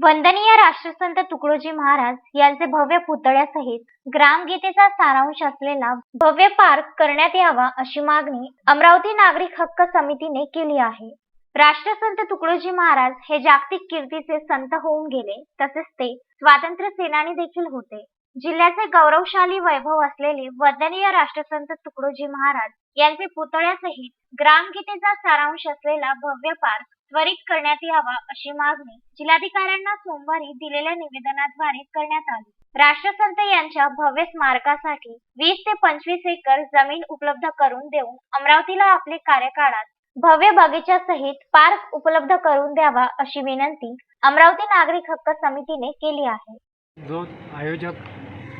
वंदनीय राष्ट्रसंत तुकडोजी महाराज यांचे भव्य पुतळ्यासहित ग्रामगीतेचा सारांश असलेला भव्य पार्क करण्यात यावा अशी मागणी अमरावती नागरिक हक्क समितीने केली आहे. राष्ट्रसंत तुकडोजी महाराज हे जागतिक कीर्तीचे संत होऊन गेले तसेच ते स्वातंत्र्य सेनानी देखील होते. जिल्ह्याचे गौरवशाली वैभव असलेले वंदनीय राष्ट्रसंत तुकडोजी महाराज यांचे पुतळ्यासहित ग्रामगीतेचा सारांश असलेला भव्य पार्क त्वरित करण्यात यावा अशी मागणी जिल्हाधिकाऱ्यांना सोमवारी दिलेल्या निवेदनाद्वारे करण्यात आली. राष्ट्रसंत यांच्या भव्य स्मारकासाठी वीस ते पंचवीस एकर जमीन उपलब्ध करून देऊन अमरावतीला आपले कार्यकाळात भव्य बगीचा सहित पार्क उपलब्ध करून द्यावा अशी विनंती अमरावती नागरिक हक्क समितीने केली आहे. जो आयोजक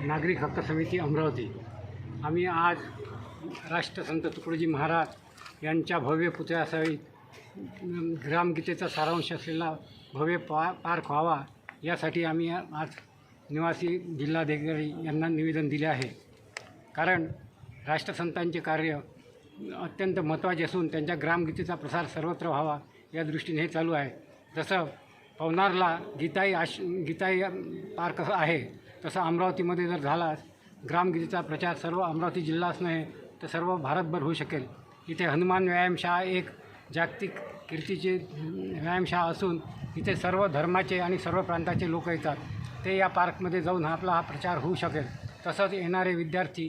नागरिक हक्क समिती अमरावती आम्ही आज राष्ट्रसंत तुकडोजी महाराज यांच्या भव्य पुतळ्यासहित ग्रामगीतेचा सारांश असलेला भव्य पा पार्क व्हावा यासाठी आम्ही आज निवासी जिल्हाधिकारी यांना निवेदन दिले आहे. कारण राष्ट्रसंतांचे कार्य अत्यंत महत्त्वाचे असून त्यांच्या ग्रामगीतेचा प्रसार सर्वत्र व्हावा या दृष्टीने हे चालू आहे. जसं पवनारला गीताई आश गीताई पार्क आहे तसं अमरावतीमध्ये जर झाला ग्रामगीतेचा प्रचार सर्व अमरावती जिल्हाच नाही तर सर्व भारतभर होऊ शकेल. इथे हनुमान व्यायामशाळा एक जागतिक कीर्तीची व्यायामशाळा असून इथे सर्व धर्माचे आणि सर्व प्रांताचे लोक येतात. ते या पार्कमध्ये जाऊन हा आपला हा प्रचार होऊ शकेल. तसंच येणारे विद्यार्थी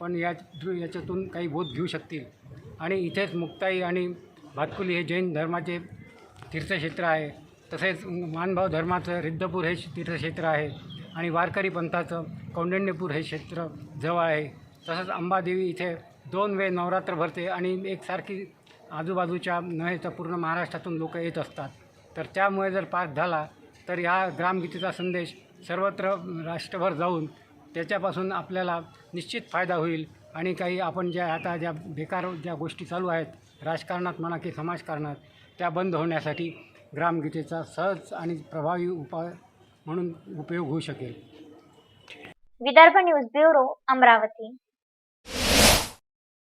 पण या याच्यातून काही बोध घेऊ शकतील. आणि इथेच मुक्ताई आणि भातकुली हे जैन धर्माचे तीर्थक्षेत्र आहे. तसेच मानभाव धर्माचं रिद्धपूर हे तीर्थक्षेत्र आहे. आणि वारकरी पंथाचं कौंडण्यपूर हे क्षेत्र जवळ आहे. तसंच अंबादेवी इथे दोन वेळ नवरात्र भरते आणि एकसारखी आजूबाजूच्या नव्हे तर पूर्ण महाराष्ट्रातून लोक येत असतात. तर त्यामुळे जर पार्क झाला तर ह्या ग्रामगीतेचा संदेश सर्वत्र राष्ट्रभर जाऊन त्याच्यापासून आपल्याला निश्चित फायदा होईल. आणि काही आपण ज्या आता ज्या बेकार ज्या गोष्टी चालू आहेत राजकारणात म्हणा की समाजकारणात त्या बंद होण्यासाठी ग्रामगीतेचा सहज आणि प्रभावी उपाय म्हणून उपयोग होऊ शकेल. Vidarbha news bureau Amravati.